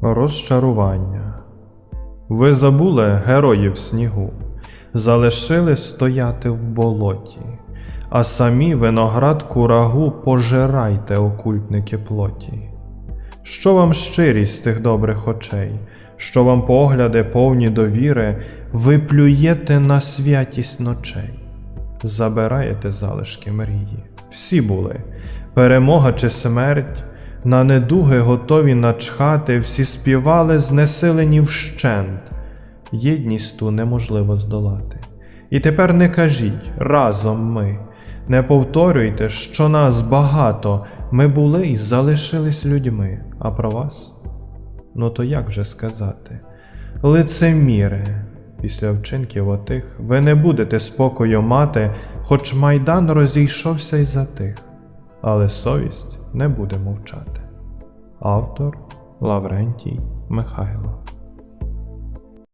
Розчарування. Ви забули героїв снігу, залишили стояти в болоті, а самі виноград курагу пожирайте, окультники плоті. Що вам щирість тих добрих очей, що вам погляди повні довіри, ви плюєте на святість ночей, забираєте залишки мрії. Всі були. Перемога чи смерть, на недуги готові начхати, всі співали, знесилені вщент. Єдність ту неможливо здолати. І тепер не кажіть разом ми, не повторюйте, що нас багато, ми були і залишились людьми, а про вас? Ну то як вже сказати? Лицеміре, після вчинків отих, ви не будете спокою мати, хоч майдан розійшовся й затих, але совість не буде мовчати. Автор Лаврентій Михайло